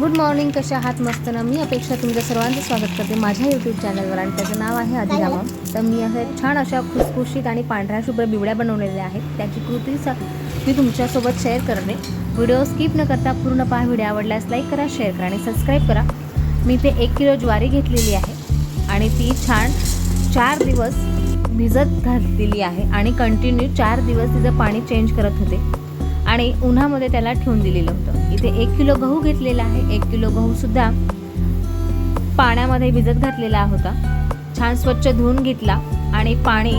Good morning कशा आहात? मस्त ना? मी अपेक्षा तुमचं सर्वांचं स्वागत करते माझ्या यूट्यूब चॅनलवर आणि त्याचं नाव आहे अधिरामा तर मी असे छान अशा खुसखुशीत आणि पांढऱ्या शुभ्र बिवड्या बनवलेल्या आहेत. त्याची कृती मी तुमच्यासोबत शेअर करते. व्हिडिओ स्किप न करता पूर्ण पहा. व्हिडिओ आवडल्यास लाईक करा शेअर करा आणि सबस्क्राईब करा. मी ते एक किलो ज्वारी घेतलेली आहे आणि ती छान चार दिवस भिजत घातलेली आहे आणि कंटिन्यू चार दिवस तिचं पाणी चेंज करत होते आणि उन्हामध्ये त्याला ठेवून दिलेलं होतं. इथे एक किलो गहू घेतलेला आहे. एक किलो गहू सुद्धा पाण्यामध्ये भिजत घातलेला होता. छान स्वच्छ धुवून घेतला आणि पाणी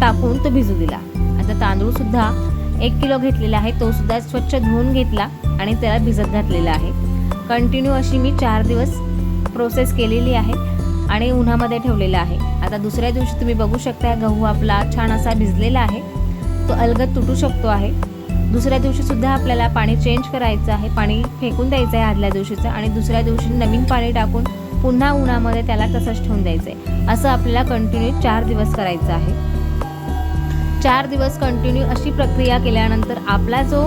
टाकून तो भिजू दिला. आता तांदूळ सुद्धा एक किलो घेतलेला आहे. तो सुद्धा स्वच्छ धुवून घेतला आणि त्याला भिजत घातलेला आहे. कंटिन्यू अशी मी चार दिवस प्रोसेस केलेली आहे आणि उन्हामध्ये ठेवलेला आहे. आता दुसऱ्या दिवशी तुम्ही बघू शकता गहू आपला छान असा भिजलेला आहे. तो अलगद तुटू शकतो आहे. दुसऱ्या दिवशी सुद्धा आपल्याला पाणी चेंज करायचं आहे पाणी फेकून द्यायचं आहे आदल्या दिवशीचं आणि दुसऱ्या दिवशी नवीन पाणी टाकून पुन्हा उन्हामध्ये त्याला तसंच ठेवून द्यायचं आहे असं आपल्याला कंटिन्यू चार दिवस करायचं आहे. चार दिवस कंटिन्यू अशी प्रक्रिया केल्यानंतर आपला जो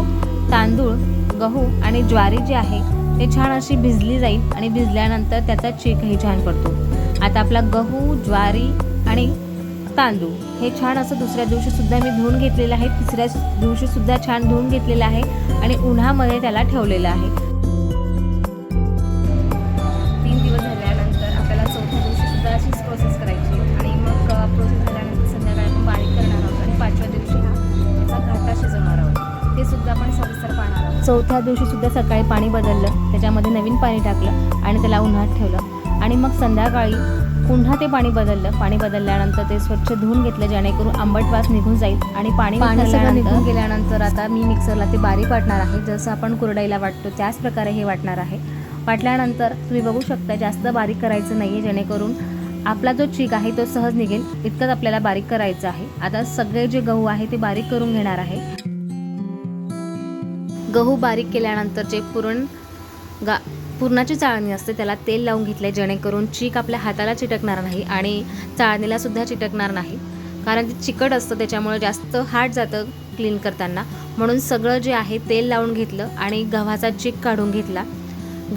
तांदूळ गहू आणि ज्वारी जी आहे ते छान अशी भिजली जाईल आणि भिजल्यानंतर त्याचा चेकही छान पडतो. आता आपला गहू ज्वारी आणि तांदूळ. हे छान असं दुसऱ्या दिवशी सुद्धा मी धुवून घेतलेलं आहे. तिसऱ्या दिवशी सुद्धा छान धुवून घेतलेलं आहे आणि उन्हामध्ये त्याला ठेवलेलं आहे. तीन दिवस झाल्यानंतर आपल्याला चौथ्या दिवशी सुद्धा अशीच प्रोसेस करायची. आणि मग प्रोसेस झाल्यानंतर संध्याकाळी आपण बारीक करणार आहोत आणि पाचव्या दिवशी हा त्याचा घाटा शिजवणार आहोत. ते सुद्धा आपण सविस्तर पाहणार आहोत. चौथ्या दिवशी सुद्धा सकाळी पाणी बदललं. त्याच्यामध्ये नवीन पाणी टाकलं आणि त्याला उन्हात ठेवलं. आणि मग संध्याकाळी पुन्हा ते पाणी बदललं. पाणी बदलल्यानंतर ते स्वच्छ धुवून घेतलं जेणेकरून आंबट वास निघून जाईल आणि पाणी पाणी सगळं निघून गेल्यानंतर आता मी मिक्सरला ते बारीक वाटणार आहे. जसं आपण कुरडईला वाटतो त्याच प्रकारे हे वाटणार आहे. वाटल्यानंतर तुम्ही बघू शकता जास्त बारीक करायचं नाही आहे जेणेकरून आपला जो चीक आहे तो सहज निघेल. इतकंच आपल्याला बारीक करायचं आहे. आता सगळे जे गहू आहे ते बारीक करून घेणार आहे. गहू बारीक केल्यानंतर जे पुरण गा पुरणाची चाळणी असते त्याला तेल लावून घेतले जेणेकरून चीक आपल्या हाताला चिटकणार नाही आणि चाळणीला सुद्धा चिटकणार नाही. कारण ते चिकट असतं त्याच्यामुळे जास्त हार्ड जातं क्लीन करताना. म्हणून सगळं जे आहे तेल लावून घेतलं आणि गव्हाचा चीक काढून घेतला.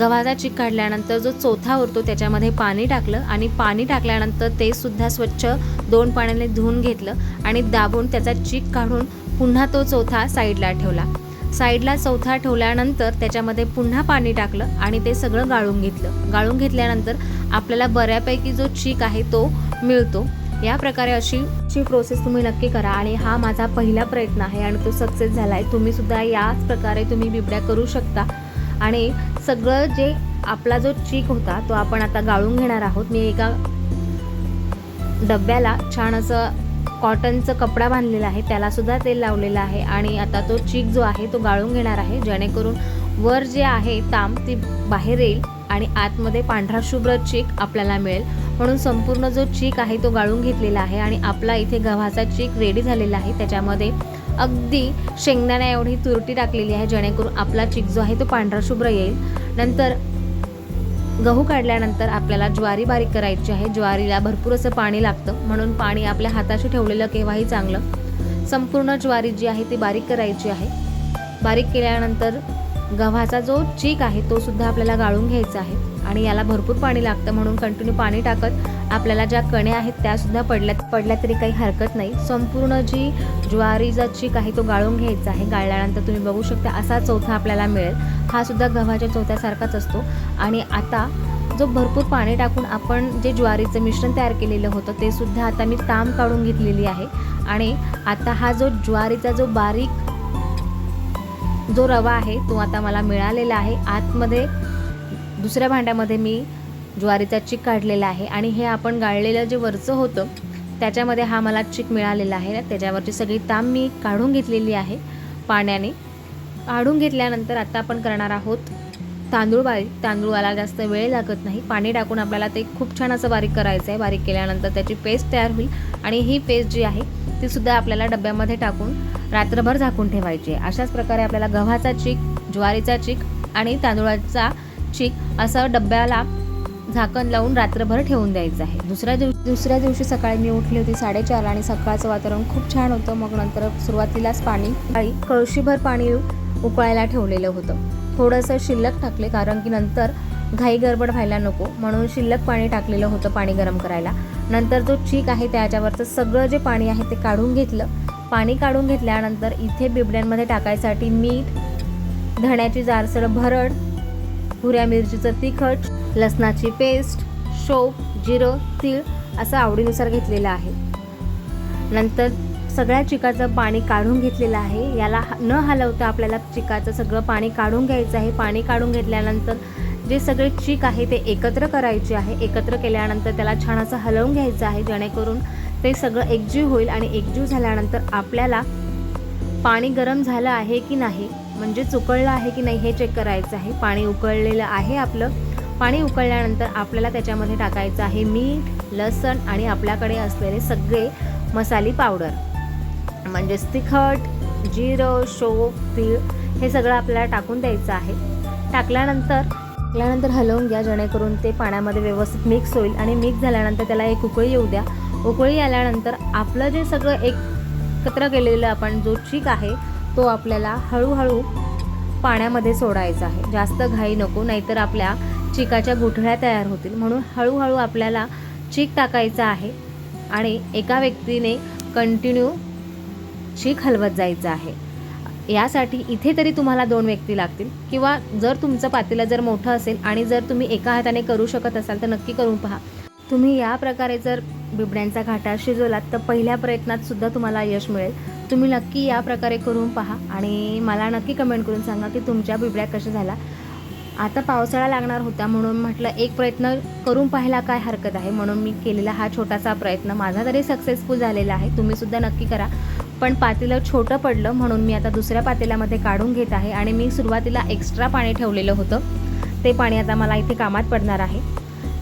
गव्हाचा चीक काढल्यानंतर जो चोथा उरतो त्याच्यामध्ये पाणी टाकलं आणि पाणी टाकल्यानंतर ते सुद्धा स्वच्छ दोन पाण्याने धुवून घेतलं आणि दाबून त्याचा चीक काढून पुन्हा तो चौथा साईडला ठेवला. साईडला चौथा ठेवल्यानंतर त्याच्यामध्ये पुन्हा पाणी टाकलं आणि ते सगळं गाळून घेतलं. गाळून घेतल्यानंतर आपल्याला बऱ्यापैकी जो चीक आहे तो मिळतो. या प्रकारे अशी ची प्रोसेस तुम्ही नक्की करा आणि हा माझा पहिला प्रयत्न आहे आणि तो सक्सेस झाला आहे तुम्ही सुद्धा याच प्रकारे तुम्ही बिबड्या करू शकता. आणि सगळं जे आपला जो चीक होता तो आपण आता गाळून घेणार आहोत. मी एका डब्याला छान असं कॉटनचं कपडा बांधलेला आहे त्याला सुद्धा तेल लावलेलं आहे आणि आता तो चीक जो आहे तो गाळून घेणार आहे. जेणेकरून वर जे आहे ताम ती बाहेर येईल आणि आतमध्ये पांढरा शुभ्र चीक आपल्याला मिळेल. म्हणून संपूर्ण जो चीक आहे तो गाळून घेतलेला आहे आणि आपला इथे गव्हाचा चीक रेडी झालेला आहे. त्याच्यामध्ये अगदी शेंगदाण्या एवढी तुरटी टाकलेली आहे जेणेकरून आपला चीक जो आहे तो पांढरा शुभ्र येईल. नंतर गहू काढल्यानंतर आपल्याला ज्वारी बारीक करायची आहे. ज्वारीला भरपूर असं पाणी लागतं. म्हणून पाणी आपल्या हाताशी ठेवलेलं केव्हाही चांगलं. संपूर्ण ज्वारी जी आहे ती बारीक करायची आहे. बारीक केल्यानंतर गव्हाचा जो चीक आहे तो सुद्धा आपल्याला गाळून घ्यायचा आहे. आणि याला भरपूर पाणी लागतं. म्हणून कंटिन्यू पाणी टाकत आपल्याला ज्या कण्या आहेत त्यासुद्धा पडल्यात पडल्या पडल्या तरी काही हरकत नाही. संपूर्ण जी ज्वारीचा चीक आहे तो गाळून घ्यायचा आहे गाळल्यानंतर तुम्ही बघू शकता असा चौथा आपल्याला मिळेल. हा सुद्धा गव्हाच्या चौथ्यासारखाच असतो. आणि आता जो भरपूर पाणी टाकून आपण जे ज्वारीचं मिश्रण तयार केलेलं होतं ते सुद्धा आता मी ताम काढून घेतलेली आहे. आणि आता हा जो ज्वारीचा जो बारीक जो रवा आहे तो आता मला मिळालेला आहे. आतमध्ये दुसऱ्या भांड्यामध्ये मी ज्वारीचा चीक काढलेला आहे आणि हे आपण गाळलेलं जे वरचं होतं त्याच्यामध्ये हा मला चिक मिळालेला आहे. त्याच्यावरची सगळी ताम मी काढून घेतलेली आहे पाण्याने. काढून घेतल्यानंतर आता आपण करणार आहोत तांदूळ बारीक. तांदूळाला जास्त वेळ लागत नाही. पाणी टाकून आपल्याला ते खूप छान असं बारीक करायचं आहे बारीक केल्यानंतर त्याची पेस्ट तयार होईल आणि ही पेस्ट जी आहे ती सुद्धा आपल्याला डब्यामध्ये टाकून रात्रभर झाकून ठेवायची आहे. अशाच प्रकारे आपल्याला गव्हाचा चीक ज्वारीचा चीक आणि तांदूळाचा चीक असं डब्याला झाकण लावून रात्रभर ठेवून द्यायचं आहे. दुसऱ्या दिवशी दुसऱ्या दिवशी सकाळी मी उठली होती साडेचार आणि सकाळचं वातावरण खूप छान होतं. मग नंतर सुरुवातीलाच पाणी कळशीभर पाणी उकळायला ठेवलेलं होतं. थोडंसं शिल्लक टाकले कारण की नंतर घाई गडबड व्हायला नको. म्हणून शिल्लक पाणी टाकलेलं होतं पाणी गरम करायला. नंतर जो चीक आहे त्याच्यावरचं सगळं जे पाणी आहे ते काढून घेतलं. पाणी काढून घेतल्यानंतर इथे बिबड्यांमध्ये टाकायसाठी मीठ धण्याची जारसळ भरड भुऱ्या मिरचीचं तिखट लसणाची पेस्ट शोप जिरं तीळ असं आवडीनुसार घेतलेलं आहे. नंतर सगळ्या चिकाचं पाणी काढून घेतलेलं आहे. याला ह- न हलवता आपल्याला चिकाचं सगळं पाणी काढून घ्यायचं आहे. पाणी काढून घेतल्यानंतर जे सगळे चीक आहे ते एकत्र करायचे आहे. एकत्र केल्यानंतर त्याला छान असं हलवून घ्यायचं आहे. जेणेकरून ते सगळं एकजीव होईल आणि एकजीव झाल्यानंतर आपल्याला पाणी गरम झालं आहे की नाही म्हणजे उकळलं आहे की नाही हे चेक करायचं आहे. पाणी उकळलेलं आहे आपलं. पाणी उकळल्यानंतर आपल्याला त्याच्यामध्ये टाकायचं आहे मीठ लसण आणि आपल्याकडे असलेले सगळे मसाली पावडर म्हणजेच तिखट जिरं शो तीळ हे सगळं आपल्याला टाकून द्यायचं आहे. टाकल्यानंतर टाकल्यानंतर हलवून घ्या जेणेकरून ते पाण्यामध्ये व्यवस्थित मिक्स होईल आणि मिक्स झाल्यानंतर त्याला एक उकळी येऊ द्या. उकळी आल्यानंतर आपलं जे सगळं एकत्र केलेलं आपण जो चीक आहे तो आपल्याला हळूहळू पाण्यामध्ये सोडायचा आहे. जास्त घाई नको नाहीतर आपल्या चिकाच्या गुठळ्या तयार होतील. म्हणून हळूहळू आपल्याला चीक टाकायचा आहे आणि एका व्यक्तीने कंटिन्यू चीक हलवत जायचं आहे. यासाठी इथे तरी तुम्हाला दोन व्यक्ती लागतील. किंवा जर तुमचं पातेलं जर मोठं असेल आणि जर तुम्ही एका हाताने करू शकत असाल तर नक्की करून पहा. तुम्ही या प्रकारे जर बिबड्यांचा घाटा शिजवलात तर पहिल्या प्रयत्नात सुद्धा तुम्हाला यश मिळेल. तुम्ही नक्की या प्रकारे करून पहा आणि मला नक्की कमेंट करून सांगा की तुमच्या बिबड्या कशा झाला. आता पावसाळा लागणार होता म्हणून म्हटलं एक प्रयत्न करून पाहायला काय हरकत आहे? म्हणून मी केलेला हा छोटासा प्रयत्न. माझा तरी सक्सेसफुल झालेला आहे. तुम्हीसुद्धा नक्की करा. पण पातेलं छोटं पडलं म्हणून मी आता दुसऱ्या पातेल्यामध्ये काढून घेत आहे आणि मी सुरुवातीला एक्स्ट्रा पाणी ठेवलेलं होतं. ते पाणी आता मला इथे कामात पडणार आहे.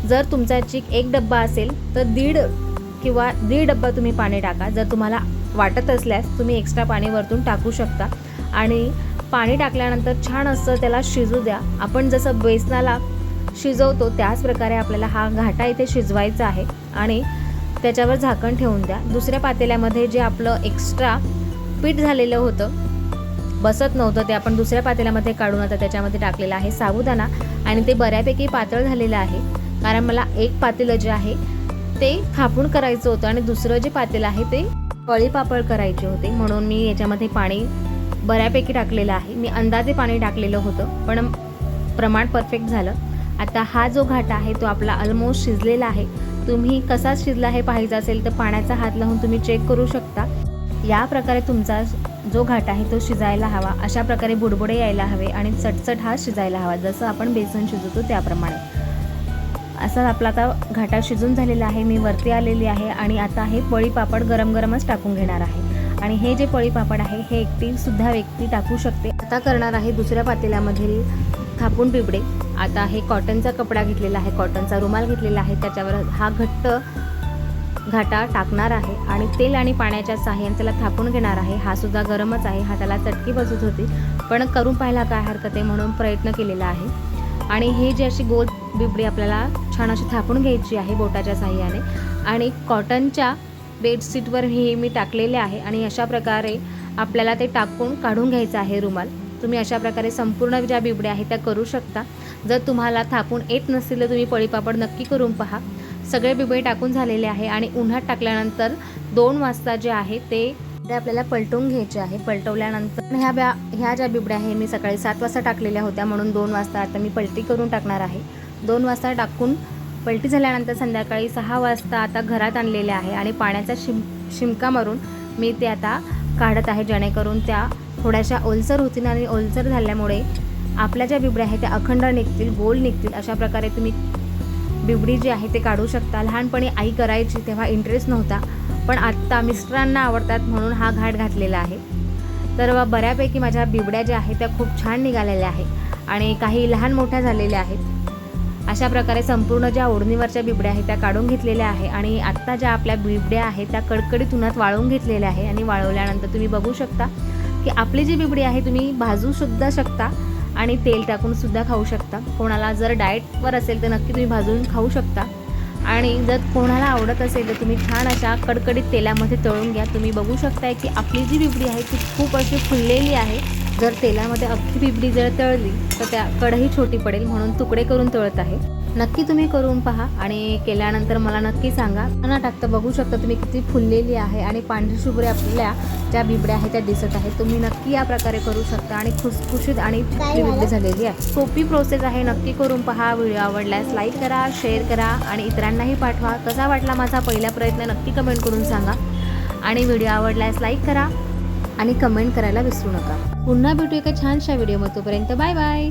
जर तुमचा चिक एक डब्बा असेल तर दीड किंवा दीड डब्बा तुम्ही पाणी टाका. जर तुम्हाला वाटत असल्यास तुम्ही एक्स्ट्रा पाणी वरतून टाकू शकता. आणि पाणी टाकल्यानंतर छान असं त्याला शिजू द्या. आपण जसं बेसनाला शिजवतो त्याच प्रकारे आपल्याला हा घाटा इथे शिजवायचा आहे. आणि त्याच्यावर झाकण ठेवून द्या. दुसऱ्या पातेल्यामध्ये जे आपलं एक्स्ट्रा पीठ झालेलं होतं बसत नव्हतं ते आपण दुसऱ्या पातेल्यामध्ये काढून आता त्याच्यामध्ये टाकलेलं आहे साबुदाणा. आणि ते बऱ्यापैकी पातळ झालेलं आहे. कारण मला एक पातेलं जे आहे ते थापून करायचं होतं आणि दुसरं जे पातेलं आहे ते कळी पापड करायचे होते म्हणून मी याच्यामध्ये पाणी बऱ्यापैकी टाकलेलं आहे. मी अंदाजे पाणी टाकलेलं होतं पण प्रमाण परफेक्ट झालं. आता हा जो घाटा आहे तो आपला ऑलमोस्ट शिजलेला आहे. तुम्ही कसा शिजला हे पाहायचं असेल तर पाण्याचा हात लावून तुम्ही चेक करू शकता. या प्रकारे तुमचा जो घाट आहे तो शिजायला हवा. अशा प्रकारे बुडबुडे यायला हवे आणि चटचट हा शिजायला हवा जसं आपण बेसन शिजवतो त्याप्रमाणे. असा आपला आता घाटा शिजून झालेला आहे मी वरती आलेली आहे आणि आता हे पळी पापड गरम गरमच टाकून घेणार आहे. आणि हे जे पळी पापड आहे हे एकटी सुद्धा व्यक्ती टाकू शकते. आता करणार आहे दुसऱ्या पातेल्यामधील थापून पिपडे. आता हे कॉटनचा कपडा घेतलेला आहे कॉटनचा रुमाल घेतलेला आहे त्याच्यावर हा घट्ट घाटा टाकणार आहे आणि तेल आणि पाण्याच्या साह्याने त्याला थापून घेणार आहे. हा सुद्धा गरमच आहे हाताला चटकी बसत होती. पण करून पाहायला काय हरकत आहे म्हणून प्रयत्न केलेला आहे. आणि हे जी अशी गोल बिबडी आपल्याला छान अशी थापून घ्यायची आहे बोटाच्या साह्याने. आणि कॉटनच्या बेडशीटवर हे मी टाकलेले आहे आणि अशा प्रकारे आपल्याला ते टाकून काढून घ्यायचं आहे रुमाल. तुम्ही अशा प्रकारे संपूर्ण ज्या बिबड्या आहेत त्या करू शकता. जर तुम्हाला थापून येत नसेल तर तुम्ही पळीपापड नक्की करून पहा. सगळे बिबळे टाकून झालेले आहे आणि उन्हात टाकल्यानंतर दोन वाजता जे आहे ते ते आपल्याला पलटवून घ्यायचे आहे. पलटवल्यानंतर ह्या ब्या ह्या ज्या बिबड्या आहे मी सकाळी सात वाजता टाकलेल्या होत्या. म्हणून दोन वाजता आता मी पलटी करून टाकणार आहे. दोन वाजता टाकून पलटी झाल्यानंतर संध्याकाळी सहा वाजता आता घरात आणलेले आहे आणि पाण्याचा शिम शिमका मारून मी ते आता काढत आहे. जेणेकरून त्या थोड्याशा ओलसर होतील आणि ओलसर झाल्यामुळे आपल्या ज्या बिबड्या आहेत त्या अखंड निघतील गोल निघतील. अशा प्रकारे तुम्ही बिबडी जी आहे ते काढू शकता. लहानपणी आई करायची तेव्हा इंटरेस्ट नव्हता. पण आत्ता मिस्टरांना आवडतात म्हणून हा घाट घातलेला आहे. तर बऱ्यापैकी माझ्या बिबड्या ज्या आहेत त्या खूप छान निघालेल्या आहे आणि काही लहान मोठ्या झालेल्या आहेत. अशा प्रकारे संपूर्ण ज्या ओढणीवरच्या बिबड्या आहेत त्या काढून घेतलेल्या आहे आणि आत्ता ज्या आपल्या बिबड्या आहेत त्या कडकडीत उन्हात वाळवून घेतलेल्या आहे आणि वाळवल्यानंतर तुम्ही बघू शकता की आपली जी बिबडी आहे तुम्ही भाजू सुद्धा शकता आणि तेल टाकून सुद्धा खाऊ शकता. कोणाला जर डाएटवर असेल तर नक्की तुम्ही भाजून खाऊ शकता. आणि जर कोणाला आवडत असेल तर तुम्ही छान अशा कडकडीत तेलामध्ये तळून घ्या. तुम्ही बघू शकताय की आपली जी बिबडी आहे ती खूप अशी फुललेली आहे. जर तेलामध्ये अख्खी बिबडी जर तळली तर त्या कढई छोटी पडेल म्हणून तुकडे करून तळत आहे. नक्की तुम्ही करून पहा आणि केल्यानंतर मला नक्की सांगा. न टाकता बघू शकता तुम्ही किती फुललेली आहे आणि पांढरी शुभ्रे आपल्या ज्या बिबड्या आहेत त्या दिसत आहेत. तुम्ही नक्की या प्रकारे करू शकता आणि खुसखुशीत आणि बिबडी झालेली आहे. सोपी प्रोसेस आहे. नक्की करून पहा. व्हिडिओ आवडल्यास लाईक करा शेअर करा आणि इतरांनाही पाठवा. कसा वाटला माझा पहिला प्रयत्न नक्की कमेंट करून सांगा. आणि व्हिडिओ आवडल्यास लाईक करा आणि कमेंट करायला विसरू नका. पुन्हा भेटू एका छानशा व्हिडिओमध्ये तोपर्यंत बाय बाय